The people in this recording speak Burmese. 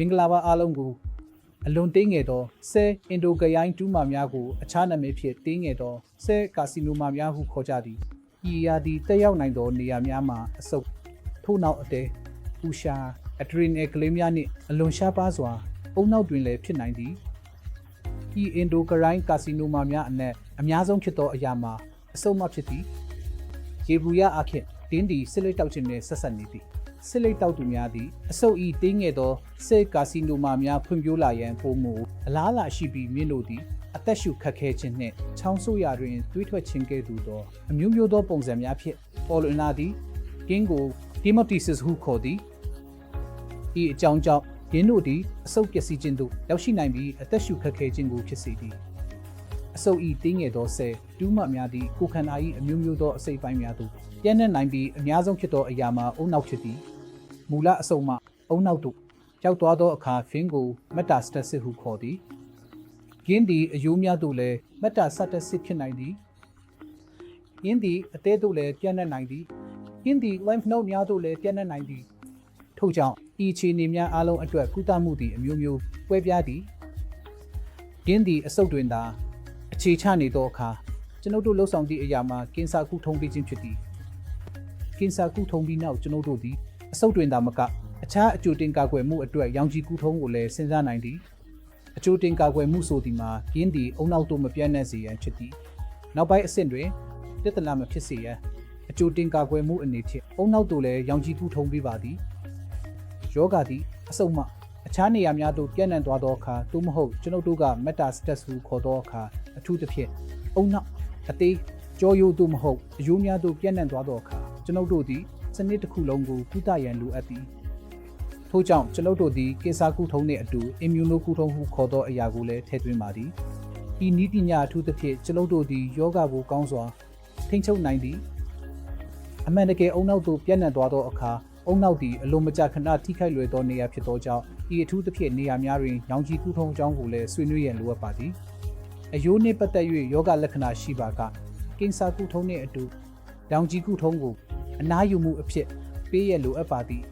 မင်္ဂလာပါအားလုံးကိုအလွန်တင်းငယ်သောဆဲအင်ဒိုဂရိုင်းတူးမာများကိုအခြားနာမည်ဖြင့်တင်းငယ်သောဆဲကာစီနိုမာများဟုခေါ်ကြသည်ဤရာသီတက်ရောက်နိုင်သောနေရာများမှာအဆုပ်ထို့နောက်အတဲပူရှာအဒရီနယ်ကလေးများနှင့်အလွန်ရှားပါးစွာအုံနောက်တွင်လည်းဖြစ်နိုင်သည်ဤအင်ဒိုဂရိုင်းကာစီနိုမာများအနက်အများဆုံးဖြစ်သောအရာမှာအဆုပ်မှဖြစ်သည်ရေဘူးရအခင်တင်းဒီစစ်လိတ်တောက်ခြင်းနဲ့ဆက်ဆက်နေသည် စစ်လိတ်တောက်သူများသည်အဆုပ်ဤတင်းငယ်သောစစ်ကာစီနိုမာများဖွံ့ဖြိုးလာရန်ပုံမူအလားအလာရှိပြီးမြင့်လို့သည်အသက်ရှူခတ်ခဲခြင်းနှင့်ချောင်းဆိုးရာတွင်တွေးထွက်ခြင်းကဲ့သို့သောအမျိုးမျိုးသောပုံစံများဖြင့်ပေါ်လွင်လာသည်ကင်းကိုဒီမိုတီဆစ်ဟုခေါ်သည်ဤအကြောင်းကြောင့်ယင်းတို့သည်အဆုပ်ပျက်စီးခြင်းသို့ရောက်ရှိနိုင်ပြီးအသက်ရှူခတ်ခဲခြင်းကိုဖြစ်စေသည်အစုပ်ဤတင်းငယ်သောဆဲတူးမှများသည့်ကိုခန္ဓာ၏အမျိုးမျိုးသောအစိတ်ပိုင်းများသို့ပြန့်နှံ့နိုင်ပြီးအများဆုံးဖြစ်သောအရာမှာအုံနောက်ဖြစ်သည် မူလအစုပ်မှအုံနောက်သို့ရောက်သွားသောအခါဖင်းကိုမက်တာစတက်စစ်ဟုခေါ်သည်ဂင်းသည်အယိုးများသို့လည်းမက်တာစတက်စစ်ဖြစ်နိုင်သည်ဂင်းသည်အသေးသို့လည်းပြန့်နှံ့နိုင်သည်ဂင်းသည် lymph node များသို့လည်းပြန့်နှံ့နိုင်သည်ထို့ကြောင့်ဤအခြေအနေများအလုံးအတွက်ကုသမှုသည်အမျိုးမျိုးကွဲပြားသည်ဂင်းသည်အဆုပ်တွင်သာအခြေချနေသောအခါကျွန်ုပ်တို့လှုပ်ဆောင်သည့်အရာမှာကင်ဆာကုထုံးပေးခြင်းဖြစ်သည်ကင်ဆာကုထုံးပြီးနောက်ကျွန်ုပ်တို့သည် အဆုတ်တွင်သာမကအခြားအကျိုးတင်ကာကွယ်မှုအတွက်ရောင်ခြည်ကုထုံးကိုလည်းစဉ်းစားနိုင်သည်အကျိုးတင်ကာကွယ်မှုဆိုသည်မှာရင်းသည်အုံနောက်သို့မပြန့်နှံ့စေရန်ဖြစ်သည်နောက်ပိုင်းအဆင့်တွင်ပြဿနာမဖြစ်စေရန်အကျိုးတင်ကာကွယ်မှုအနေဖြင့်အုံနောက်သို့လည်းရောင်ခြည်ကုထုံးပေးပါသည်ယောဂသည်အဆုတ်မှအခြားနေရာများသို့ပြန့်နှံ့သွားသောအခါသို့မဟုတ်ကျွန်ုပ်တို့က metastasis ဟုခေါ်သောအခါအထူးသဖြင့်အုံနောက်အသေးကြောရိုးသို့မဟုတ်အယိုးများသို့ပြန့်နှံ့သွားသောအခါ ကျွန်ုပ်တို့သည်စနစ်တစ်ခုလုံးကိုကုသရန်လိုအပ်သည်ထို့ကြောင့်ကျွန်ုပ်တို့သည်ကေဆာကုထုံးနှင့်အတူ immuno ကုထုံးဟုခေါ်သောအရာကိုလည်းထည့်သွင်းပါသည်ဤနည်းပညာအထူးသဖြင့်ကျွန်ုပ်တို့သည်ယောဂကိုကောင်းစွာထိန်းချုပ်နိုင်သည်အမှန်တကယ်အုံနောက်သို့ပြန့်နှံ့သွားသောအခါအုံနောက်သည်အလိုမကျခဏထိခိုက်လွယ်သောနေရာဖြစ်သောကြောင့်ဤအထူးသဖြင့်နေရာများတွင်ရောင်ခြည်ကုထုံးအကြောင်းကိုလည်းဆွေးနွေးရန်လိုအပ်ပါသည်အယိုးနှင့်ပတ်သက်၍ယောဂလက္ခဏာရှိပါကကင်ဆာကုထုံးနှင့်အတူရောင်ကြီးကုထုံးကို အနားယူမှုအဖြစ်ပေးရလိုအပ်ပါသည့်